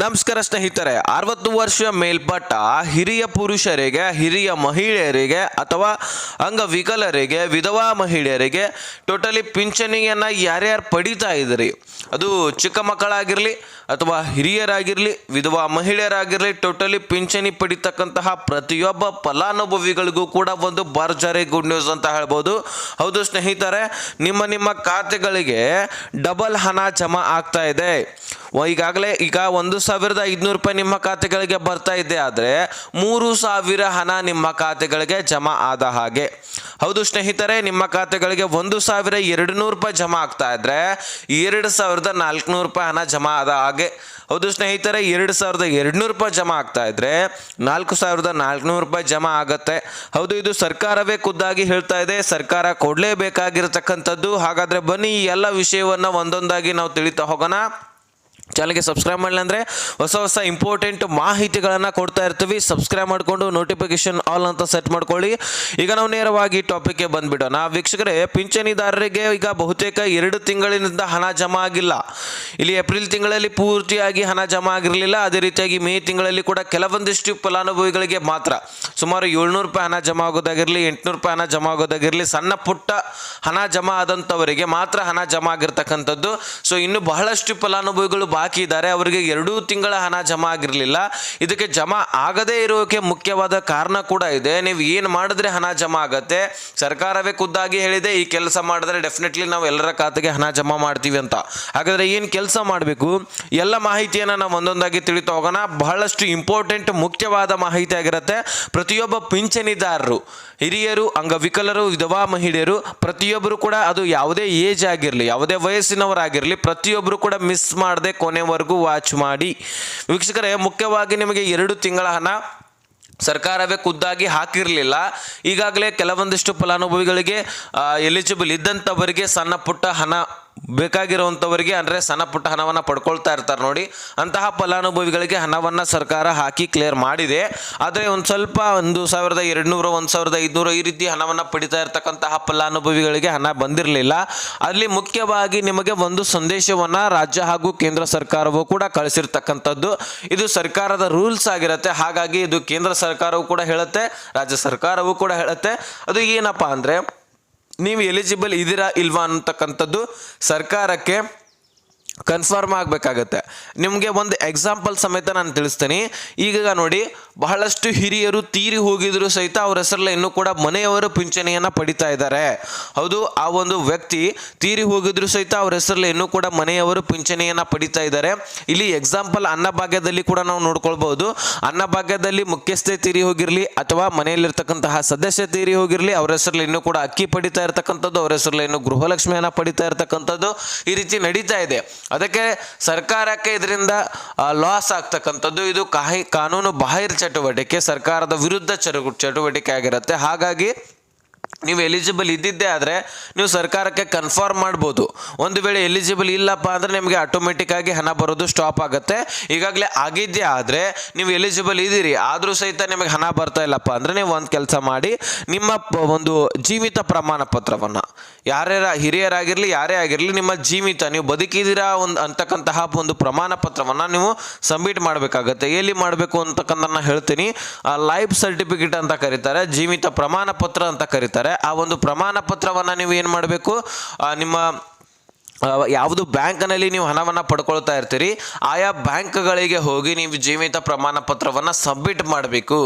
ನಮಸ್ಕಾರ ಸ್ನೇಹಿತರೆ, ಅರವತ್ತು ವರ್ಷ ಮೇಲ್ಪಟ್ಟ ಹಿರಿಯ ಪುರುಷರಿಗೆ, ಹಿರಿಯ ಮಹಿಳೆಯರಿಗೆ ಅಥವಾ ಅಂಗವಿಕಲರಿಗೆ, ವಿಧವಾ ಮಹಿಳೆಯರಿಗೆ ಟೋಟಲಿ ಪಿಂಚಣಿಯನ್ನು ಯಾರ್ಯಾರು ಪಡಿತಾ ಇದ್ರಿ? ಅದು ಚಿಕ್ಕ ಮಕ್ಕಳಾಗಿರಲಿ ಅಥವಾ ಹಿರಿಯರಾಗಿರಲಿ, ವಿಧವಾ ಮಹಿಳೆಯರಾಗಿರಲಿ ಟೋಟಲಿ ಪಿಂಚಣಿ ಪಡಿತಕ್ಕಂತಹ ಪ್ರತಿಯೊಬ್ಬ ಫಲಾನುಭವಿಗಳಿಗೂ ಕೂಡ ಒಂದು ಭರ್ಜರಿ ಗುಡ್ ನ್ಯೂಸ್ ಅಂತ ಹೇಳ್ಬೋದು. ಹೌದು ಸ್ನೇಹಿತರೆ, ನಿಮ್ಮ ನಿಮ್ಮ ಖಾತೆಗಳಿಗೆ ಡಬಲ್ ಹಣ ಜಮಾ ಆಗ್ತಾ ಇದೆ. ಈಗಾಗಲೇ ಈಗ ಒಂದು ಸಾವಿರದ ಐದುನೂರು ರೂಪಾಯಿ ನಿಮ್ಮ ಖಾತೆಗಳಿಗೆ ಬರ್ತಾ ಇದೆ ಆದರೆ ಮೂರು ಸಾವಿರ ಹಣ ನಿಮ್ಮ ಖಾತೆಗಳಿಗೆ ಜಮಾ ಆದ ಹಾಗೆ. ಹೌದು ಸ್ನೇಹಿತರೆ, ನಿಮ್ಮ ಖಾತೆಗಳಿಗೆ ಒಂದು ಸಾವಿರ ಎರಡು ನೂರು ರೂಪಾಯಿ ಜಮಾ ಆಗ್ತಾ ಇದ್ರೆ ಎರಡು ಸಾವಿರದ ನಾಲ್ಕುನೂರು ರೂಪಾಯಿ ಹಣ ಜಮಾ ಆದ ಹಾಗೆ. ಹೌದು ಸ್ನೇಹಿತರೆ, ಎರಡು ಸಾವಿರದ ಎರಡುನೂರು ರೂಪಾಯಿ ಜಮಾ ಆಗ್ತಾ ಇದ್ರೆ ನಾಲ್ಕು ಸಾವಿರದ ನಾಲ್ಕುನೂರು ರೂಪಾಯಿ ಜಮಾ ಆಗತ್ತೆ. ಹೌದು, ಇದು ಸರ್ಕಾರವೇ ಖುದ್ದಾಗಿ ಹೇಳ್ತಾ ಇದೆ. ಸರ್ಕಾರ ಕೊಡಲೇಬೇಕಾಗಿರತಕ್ಕಂಥದ್ದು. ಹಾಗಾದ್ರೆ ಬನ್ನಿ ಈ ಎಲ್ಲ ವಿಷಯವನ್ನ ಒಂದೊಂದಾಗಿ ನಾವು ತಿಳಿತಾ ಹೋಗೋಣ. ಚಾನಲ್ಗೆ ಸಬ್ಸ್ಕ್ರೈಬ್ ಮಾಡಲಿಲ್ಲ ಅಂದರೆ ಹೊಸ ಹೊಸ ಇಂಪಾರ್ಟೆಂಟ್ ಮಾಹಿತಿಗಳನ್ನು ಕೊಡ್ತಾ ಇರ್ತೀವಿ. ಸಬ್ಸ್ಕ್ರೈಬ್ ಮಾಡಿಕೊಂಡು ನೋಟಿಫಿಕೇಶನ್ ಆಲ್ ಅಂತ ಸೆಟ್ ಮಾಡ್ಕೊಳ್ಳಿ. ಈಗ ನಾವು ನೇರವಾಗಿ ಟಾಪಿಕ್ಗೆ ಬಂದ್ಬಿಡೋಣ. ವೀಕ್ಷಕರೇ, ಪಿಂಚಣಿದಾರರಿಗೆ ಈಗ ಬಹುತೇಕ ಎರಡು ತಿಂಗಳಿನಿಂದ ಹಣ ಜಮಾ ಆಗಿಲ್ಲ. ಇಲ್ಲಿ ಏಪ್ರಿಲ್ ತಿಂಗಳಲ್ಲಿ ಪೂರ್ತಿಯಾಗಿ ಹಣ ಜಮಾ ಆಗಿರಲಿಲ್ಲ. ಅದೇ ರೀತಿಯಾಗಿ ಮೇ ತಿಂಗಳಲ್ಲಿ ಕೂಡ ಕೆಲವೊಂದಿಷ್ಟು ಫಲಾನುಭವಿಗಳಿಗೆ ಮಾತ್ರ. ಸುಮಾರು ಏಳ್ನೂರು ರೂಪಾಯಿ ಹಣ ಜಮಾ ಆಗೋದಾಗಿರಲಿ, ಎಂಟುನೂರು ರೂಪಾಯಿ ಹಣ ಜಮಾ ಆಗೋದಾಗಿರಲಿ, ಸಣ್ಣ ಪುಟ್ಟ ಹಣ ಜಮಾ ಆದಂಥವರಿಗೆ ಮಾತ್ರ ಹಣ ಜಮಾ ಆಗಿರ್ತಕ್ಕಂಥದ್ದು. ಸೊ ಇನ್ನು ಬಹಳಷ್ಟು ಫಲಾನುಭವಿಗಳು ಬಾಕಿ ಇದ್ದಾರೆ. ಅವರಿಗೆ ಎರಡೂ ತಿಂಗಳ ಹಣ ಜಮಾ ಆಗಿರಲಿಲ್ಲ. ಇದಕ್ಕೆ ಜಮಾ ಆಗದೇ ಇರೋಕೆ ಮುಖ್ಯವಾದ ಕಾರಣ ಕೂಡ ಇದೆ. ನೀವು ಏನು ಮಾಡಿದ್ರೆ ಹಣ ಜಮಾ ಆಗತ್ತೆ? ಸರ್ಕಾರವೇ ಖುದ್ದಾಗಿ ಹೇಳಿದೆ, ಈ ಕೆಲಸ ಮಾಡಿದ್ರೆ ಡೆಫಿನೆಟ್ಲಿ ನಾವು ಎಲ್ಲರ ಖಾತೆಗೆ ಹಣ ಜಮಾ ಮಾಡ್ತೀವಿ ಅಂತ. ಹಾಗಾದರೆ ಏನು ಕೆಲಸ ಮಾಡಬೇಕು? ಎಲ್ಲ ಮಾಹಿತಿಯನ್ನು ನಾವು ಒಂದೊಂದಾಗಿ ತಿಳಿತಾ ಹೋಗೋಣ. ಬಹಳಷ್ಟು ಇಂಪಾರ್ಟೆಂಟ್ ಮುಖ್ಯವಾದ ಮಾಹಿತಿ ಆಗಿರುತ್ತೆ. ಪ್ರತಿಯೊಬ್ಬ ಪಿಂಚಣಿದಾರರು, ಹಿರಿಯರು, ಅಂಗವಿಕಲರು, ವಿಧವಾ ಮಹಿಳೆಯರು, ಪ್ರತಿಯೊಬ್ಬರು ಕೂಡ ಅದು ಯಾವುದೇ ಏಜ್ ಆಗಿರಲಿ, ಯಾವುದೇ ವಯಸ್ಸಿನವರಾಗಿರಲಿ, ಪ್ರತಿಯೊಬ್ಬರು ಕೂಡ ಮಿಸ್ ಮಾಡದೆ ಕೊನೆವರೆಗೂ ವಾಚ್ ಮಾಡಿ. ವೀಕ್ಷಕರೇ, ಮುಖ್ಯವಾಗಿ ನಿಮಗೆ ಎರಡು ತಿಂಗಳ ಹಣ ಸರ್ಕಾರವೇ ಖುದ್ದಾಗಿ ಹಾಕಿರಲಿಲ್ಲ. ಈಗಾಗಲೇ ಕೆಲವೊಂದಿಷ್ಟು ಫಲಾನುಭವಿಗಳಿಗೆ ಎಲಿಜಿಬಲ್ ಇದ್ದಂಥವರಿಗೆ ಸಣ್ಣ ಪುಟ್ಟ ಹಣ ಬೇಕಾಗಿರುವಂಥವರಿಗೆ ಅಂದರೆ ಸಣ್ಣ ಪುಟ್ಟ ಹಣವನ್ನು ಪಡ್ಕೊಳ್ತಾ ಇರ್ತಾರೆ ನೋಡಿ. ಅಂತಹ ಫಲಾನುಭವಿಗಳಿಗೆ ಹಣವನ್ನು ಸರ್ಕಾರ ಹಾಕಿ ಕ್ಲಿಯರ್ ಮಾಡಿದೆ. ಆದರೆ ಒಂದು ಸ್ವಲ್ಪ ಒಂದು ಸಾವಿರದ ಎರಡುನೂರು, ಒಂದು ಸಾವಿರದ ಐದುನೂರು ಈ ರೀತಿ ಹಣವನ್ನು ಪಡಿತಾ ಇರ್ತಕ್ಕಂತಹ ಫಲಾನುಭವಿಗಳಿಗೆ ಹಣ ಬಂದಿರಲಿಲ್ಲ. ಅಲ್ಲಿ ಮುಖ್ಯವಾಗಿ ನಿಮಗೆ ಒಂದು ಸಂದೇಶವನ್ನು ರಾಜ್ಯ ಹಾಗೂ ಕೇಂದ್ರ ಸರ್ಕಾರವು ಕೂಡ ಕಳಿಸಿರ್ತಕ್ಕಂಥದ್ದು. ಇದು ಸರ್ಕಾರದ ರೂಲ್ಸ್ ಆಗಿರುತ್ತೆ. ಹಾಗಾಗಿ ಇದು ಕೇಂದ್ರ ಸರ್ಕಾರವು ಕೂಡ ಹೇಳುತ್ತೆ, ರಾಜ್ಯ ಸರ್ಕಾರವು ಕೂಡ ಹೇಳುತ್ತೆ. ಅದು ಏನಪ್ಪ ಅಂದರೆ ನೀವು ಎಲಿಜಿಬಲ್ ಇದ್ದೀರಾ ಇಲ್ವಾ ಅನ್ನತಕ್ಕಂಥದ್ದು ಸರ್ಕಾರಕ್ಕೆ ಕನ್ಫರ್ಮ್ ಆಗಬೇಕಾಗತ್ತೆ. ನಿಮಗೆ ಒಂದು ಎಕ್ಸಾಂಪಲ್ ಸಮೇತ ನಾನು ತಿಳಿಸ್ತೀನಿ. ಈಗ ನೋಡಿ, ಬಹಳಷ್ಟು ಹಿರಿಯರು ತೀರಿ ಹೋಗಿದ್ರು ಸಹಿತ ಅವ್ರ ಹೆಸರಲ್ಲ ಇನ್ನೂ ಕೂಡ ಮನೆಯವರು ಪಿಂಚಣಿಯನ್ನು ಪಡಿತಾ ಇದ್ದಾರೆ. ಹೌದು, ಆ ಒಂದು ವ್ಯಕ್ತಿ ತೀರಿ ಹೋಗಿದ್ರು ಸಹಿತ ಅವ್ರ ಹೆಸರಲ್ಲಿ ಇನ್ನೂ ಕೂಡ ಮನೆಯವರು ಪಿಂಚಣಿಯನ್ನು ಪಡಿತಾ ಇದ್ದಾರೆ. ಇಲ್ಲಿ ಎಕ್ಸಾಂಪಲ್ ಅನ್ನಭಾಗ್ಯದಲ್ಲಿ ಕೂಡ ನಾವು ನೋಡ್ಕೊಳ್ಬಹುದು. ಅನ್ನಭಾಗ್ಯದಲ್ಲಿ ಮುಖ್ಯಸ್ಥೆ ತೀರಿ ಹೋಗಿರಲಿ ಅಥವಾ ಮನೆಯಲ್ಲಿರ್ತಕ್ಕಂತಹ ಸದಸ್ಯ ತೀರಿ ಹೋಗಿರಲಿ, ಅವ್ರ ಹೆಸರಲ್ಲಿ ಇನ್ನೂ ಕೂಡ ಅಕ್ಕಿ ಪಡಿತಾ ಇರತಕ್ಕಂಥದ್ದು, ಅವ್ರ ಹೆಸರಲ್ಲಿ ಇನ್ನೂ ಗೃಹಲಕ್ಷ್ಮಿಯನ್ನು ಪಡಿತಾ ಇರತಕ್ಕಂಥದ್ದು ಈ ರೀತಿ ನಡೀತಾ ಇದೆ. ಅದಕ್ಕೆ ಸರ್ಕಾರಕ್ಕೆ ಇದರಿಂದ ಲಾಸ್ ಆಗ್ತಕ್ಕಂಥದ್ದು ಇದು ಕಾಹಿ, ಕಾನೂನು ಬಾಹಿರ ಚಟುವಟಿಕೆ, ಸರ್ಕಾರದ ವಿರುದ್ಧ ಚಟು, ಚಟುವಟಿಕೆ ಆಗಿರುತ್ತೆ. ಹಾಗಾಗಿ ನೀವು ಎಲಿಜಿಬಲ್ ಇದ್ದಿದ್ದೇ ಆದರೆ ನೀವು ಸರ್ಕಾರಕ್ಕೆ ಕನ್ಫರ್ಮ್ ಮಾಡ್ಬೋದು. ಒಂದು ವೇಳೆ ಎಲಿಜಿಬಲ್ ಇಲ್ಲಪ್ಪ ಅಂದರೆ ನಿಮಗೆ ಆಟೋಮೆಟಿಕ್ ಆಗಿ ಹಣ ಬರೋದು ಸ್ಟಾಪ್ ಆಗುತ್ತೆ. ಈಗಾಗಲೇ ಆಗಿದ್ದೇ ಆದರೆ ನೀವು ಎಲಿಜಿಬಲ್ ಇದ್ದೀರಿ, ಆದರೂ ಸಹಿತ ನಿಮಗೆ ಹಣ ಬರ್ತಾ ಇಲ್ಲಪ್ಪ ಅಂದರೆ ನೀವು ಒಂದು ಕೆಲಸ ಮಾಡಿ ನಿಮ್ಮ ಒಂದು ಜೀವಿತ ಪ್ರಮಾಣ ಪತ್ರವನ್ನು ಯಾರ್ಯಾರ ಹಿರಿಯರಾಗಿರಲಿ ಯಾರೇ ಆಗಿರಲಿ ನಿಮ್ಮ ಜೀವಿತ ನೀವು ಬದುಕಿದಿರಾ ಒಂದು ಅಂತಕ್ಕಂತಹ ಒಂದು ಪ್ರಮಾಣ ಪತ್ರವನ್ನು ನೀವು ಸಬ್ಮಿಟ್ ಮಾಡಬೇಕಾಗತ್ತೆ. ಎಲ್ಲಿ ಮಾಡಬೇಕು ಅಂತಕ್ಕಂಥ ನಾನು ಹೇಳ್ತೀನಿ. ಲೈಫ್ ಸರ್ಟಿಫಿಕೇಟ್ ಅಂತ ಕರೀತಾರೆ ಜೀವಿತ ಪ್ರಮಾಣ ಪತ್ರ ಅಂತ ಕರೀತಾರೆ. ಆ ಒಂದು ಪ್ರಮಾಣ ಪತ್ರವನ್ನು ನೀವು ಏನು ಮಾಡಬೇಕು? ನಿಮ್ಮ ಆ, ಯಾವುದು ಬ್ಯಾಂಕ್ನಲ್ಲಿ ನೀವು ಹಣವನ್ನು ಪಡ್ಕೊಳ್ತಾ ಇರ್ತೀರಿ, ಆಯಾ ಬ್ಯಾಂಕ್ಗಳಿಗೆ ಹೋಗಿ ನೀವು ಜೀವಿತ ಪ್ರಮಾಣ ಪತ್ರವನ್ನು ಸಬ್ಮಿಟ್ ಮಾಡಬೇಕು.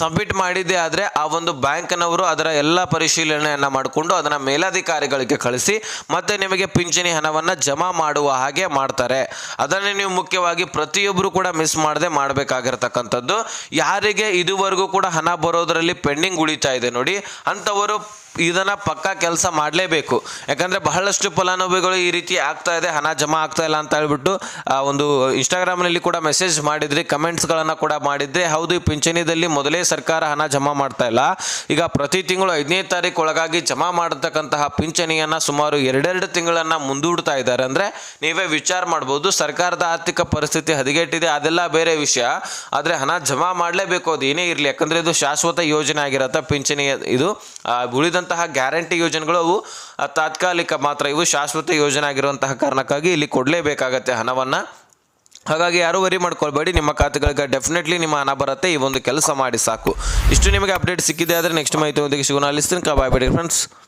ಸಬ್ಮಿಟ್ ಮಾಡಿದ್ದೇ ಆದರೆ ಆ ಒಂದು ಬ್ಯಾಂಕ್ನವರು ಅದರ ಎಲ್ಲ ಪರಿಶೀಲನೆಯನ್ನು ಮಾಡಿಕೊಂಡು ಅದನ್ನು ಮೇಲಾಧಿಕಾರಿಗಳಿಗೆ ಕಳಿಸಿ, ಮತ್ತೆ ನಿಮಗೆ ಪಿಂಚಣಿ ಹಣವನ್ನು ಜಮಾ ಮಾಡುವ ಹಾಗೆ ಮಾಡ್ತಾರೆ. ಅದನ್ನೇ ನೀವು ಮುಖ್ಯವಾಗಿ ಪ್ರತಿಯೊಬ್ಬರು ಕೂಡ ಮಿಸ್ ಮಾಡದೆ ಮಾಡಬೇಕಾಗಿರ್ತಕ್ಕಂಥದ್ದು. ಯಾರಿಗೆ ಇದುವರೆಗೂ ಕೂಡ ಹಣ ಬರೋದರಲ್ಲಿ ಪೆಂಡಿಂಗ್ ಉಳಿತಾ ಇದೆ ನೋಡಿ, ಅಂಥವರು ಇದನ್ನ ಪಕ್ಕ ಕೆಲಸ ಮಾಡಲೇಬೇಕು. ಯಾಕಂದ್ರೆ ಬಹಳಷ್ಟು ಫಲಾನುಭವಿಗಳು ಈ ರೀತಿ ಆಗ್ತಾ ಇದೆ ಹಣ ಜಮಾ ಆಗ್ತಾ ಇಲ್ಲ ಅಂತ ಹೇಳ್ಬಿಟ್ಟು ಆ, ಒಂದು ಇನ್ಸ್ಟಾಗ್ರಾಮ್ನಲ್ಲಿ ಕೂಡ ಮೆಸೇಜ್ ಮಾಡಿದ್ರಿ ಕಮೆಂಟ್ಸ್ಗಳನ್ನು ಕೂಡ ಮಾಡಿದ್ದೆ ಹೌದು ಈ ಪಿಂಚಣಿದಲ್ಲಿ ಮೊದಲೇ ಸರ್ಕಾರ ಹಣ ಜಮಾ ಮಾಡ್ತಾ ಇಲ್ಲ. ಈಗ ಪ್ರತಿ ತಿಂಗಳು ಐದನೇ ತಾರೀಕು ಒಳಗಾಗಿ ಜಮಾ ಮಾಡತಕ್ಕಂತಹ ಪಿಂಚಣಿಯನ್ನು ಸುಮಾರು ಎರಡೆರಡು ತಿಂಗಳನ್ನು ಮುಂದೂಡ್ತಾ ಇದ್ದಾರೆ. ಅಂದರೆ ನೀವೇ ವಿಚಾರ ಮಾಡ್ಬೋದು ಸರ್ಕಾರದ ಆರ್ಥಿಕ ಪರಿಸ್ಥಿತಿ ಹದಗೆಟ್ಟಿದೆ ಅದೆಲ್ಲ ಬೇರೆ ವಿಷಯ. ಆದರೆ ಹಣ ಜಮಾ ಮಾಡಲೇಬೇಕು ಅದು ಏನೇ ಇರಲಿ. ಯಾಕಂದರೆ ಇದು ಶಾಶ್ವತ ಯೋಜನೆ ಆಗಿರತ್ತೆ ಪಿಂಚಣಿ ಇದು. ಆ, ಉಳಿದಂತಹ ಗ್ಯಾರಂಟಿ ಯೋಜನೆಗಳು ಅವು. ತಾತ್ಕಾಲಿಕ ಮಾತ್ರ ಇವು. ಶಾಶ್ವತ ಯೋಜನೆ ಆಗಿರುವಂತಹ ಕಾರಣಕ್ಕಾಗಿ ಇಲ್ಲಿ ಕೊಡಲೇಬೇಕಾಗತ್ತೆ ಹಣವನ್ನು. ಹಾಗಾಗಿ ಯಾರು ವರಿ ಮಾಡ್ಕೊಳ್ಬೇಡಿ. ನಿಮ್ಮ ಖಾತೆಗಳಿಗೆ ಡೆಫಿನೆಟ್ಲಿ ನಿಮ್ಮ ಹಣ ಬರುತ್ತೆ. ಈ ಒಂದು ಕೆಲಸ ಮಾಡಿ ಸಾಕು. ಇಷ್ಟು ನಿಮಗೆ ಅಪ್ಡೇಟ್ ಸಿಕ್ಕಿದೆ ಆದರೆ ನೆಕ್ಸ್ಟ್ ಮಾಹಿತಿ ಒಂದಿಗೆ ಸಿಗೋಣ. ಅಲ್ಲಿಸ್ತೀನಿ ಬಾಯ್ ಬಿಡಿ ಫ್ರೆಂಡ್ಸ್.